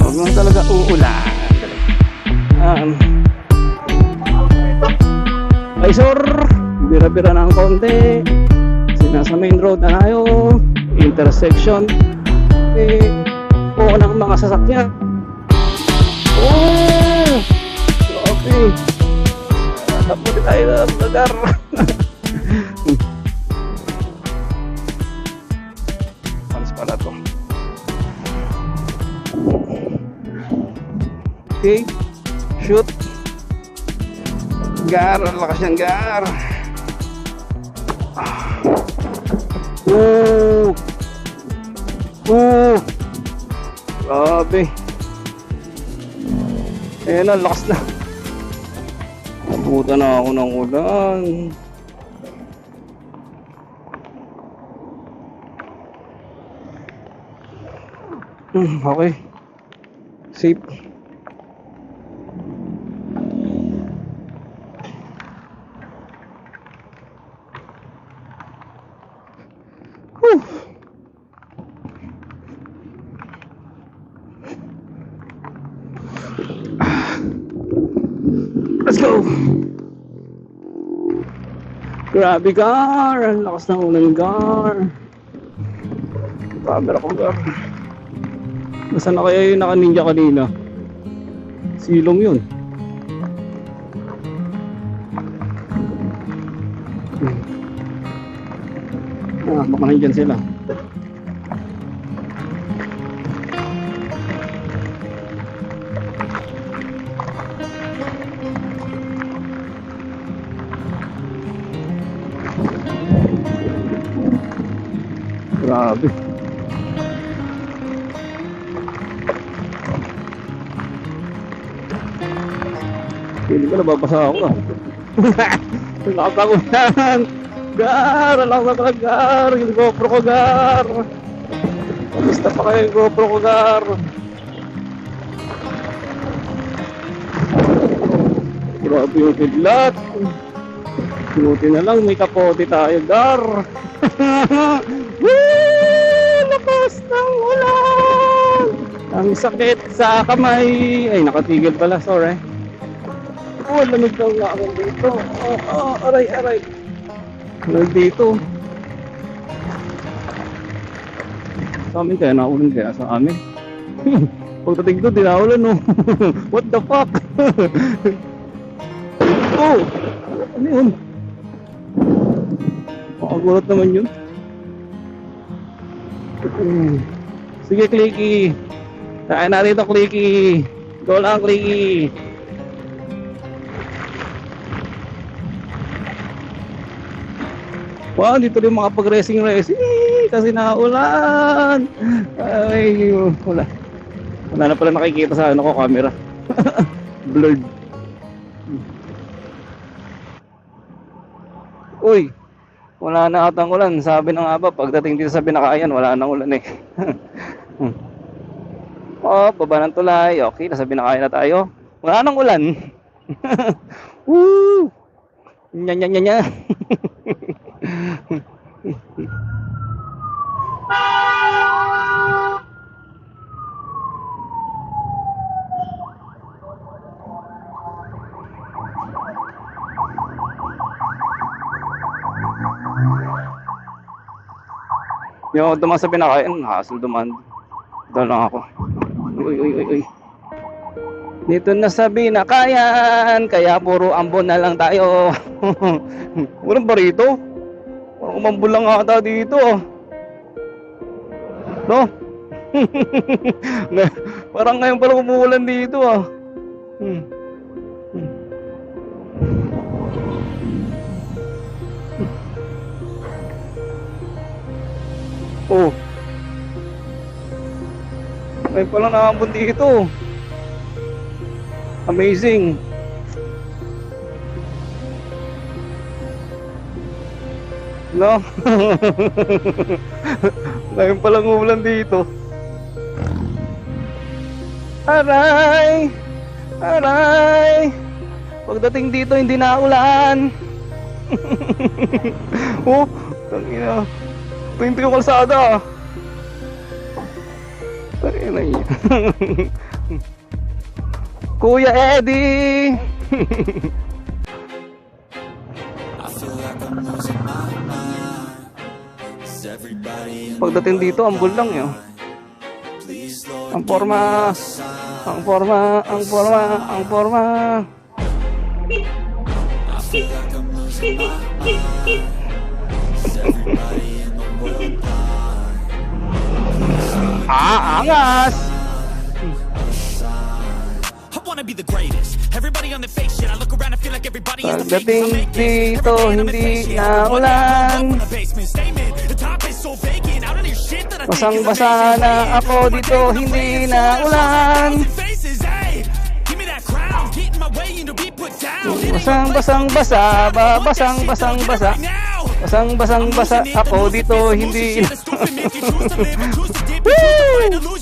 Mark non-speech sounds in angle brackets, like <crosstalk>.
Huwag mo talaga uulan. Um, ay sir, bira-bira ng konti. Sinasa main road na tayo. Intersection. Eh, po ng mga sasakyan. Oh! Okay. Tapos tayo ng lugar. Okay. Shoot. Gar, ang lakas ng gar. Oh! Oh! Grabe. Ayan na, lakas na. Nabuta na ako ng ulan. Hmm, okay. Safe. Let's go! Grabe gar! Ang lakas ng ulan gar! Camera ko gar. Nasaan na kaya yung naka-ninja kanina? Silong yun. Ah, baka nandyan sila. Grabe. Pili ko nababasa ako ah. <laughs> Lakas ako yan. Gar! Lakas ako ng gar! Yung GoPro ko gar! Kamusta pa kayo yung GoPro ko gar? Grabe yung kidlat. Buti na lang may kapote tayo gar. <laughs> Ang sakit sa kamay. Ay, nakatigil pala. Sorry. Oh, lamig daw nga ako dito. Oh, oh, aray, aray. Lamig dito. Sa amin kaya naulan kaya sa amin. <laughs> Pagdating doon, di naulan no. <laughs> What the fuck? <laughs> oh! Ano yun? Makagulat naman yun. Hmm. Sige, Clicky. Saan na rito, Clicky. Go lang, Clicky. Wow, dito rin mga pag-racing racing kasi naulan. Ay, wala. Wala na pala nakikita sa ano ko camera. <laughs> Blurred. Uy, wala na atang ulan. Sabi ng aba, pagdating dito sa binakayan, wala nang ulan eh. <laughs> Oh, baba ng tulay. Okay, nasa binakayan na tayo. Wala nang ulan. <laughs> Woo! Nya nya nya nya. <laughs> Yung ako dumaan sa pinakain, hassle dumaan. Doon lang ako. Uy, uy, uy, uy. Dito na sa binakayan, kaya puro ambon na lang tayo. <laughs> Walang barito. Parang umambon lang ata dito. No? <laughs> Parang ngayon pala umuulan dito ah. Ngayon pala nakambun dito. Amazing. No? <laughs> Ngayon palang ulan dito. Aray! Aray! Pagdating dito, hindi na ulan. <laughs> oh, tangina. Ito yung kalsada ah. Tangina niya. <laughs> Kuya Eddie! <laughs> Pagdating dito, ambol lang yun. Ang forma! Ang forma! Ang forma! Ang forma! Everybody <laughs> Angas! wanna be the greatest. Everybody on the face shit. I look around i feel like everybody is Pagdating dito, hindi na ulan. Basang-basa na ako dito, hindi na ulan. give me that crown. Get my way and to be put down. Basang basang basa, ba, basang basang basa. Basang basang basa ako dito hindi. The.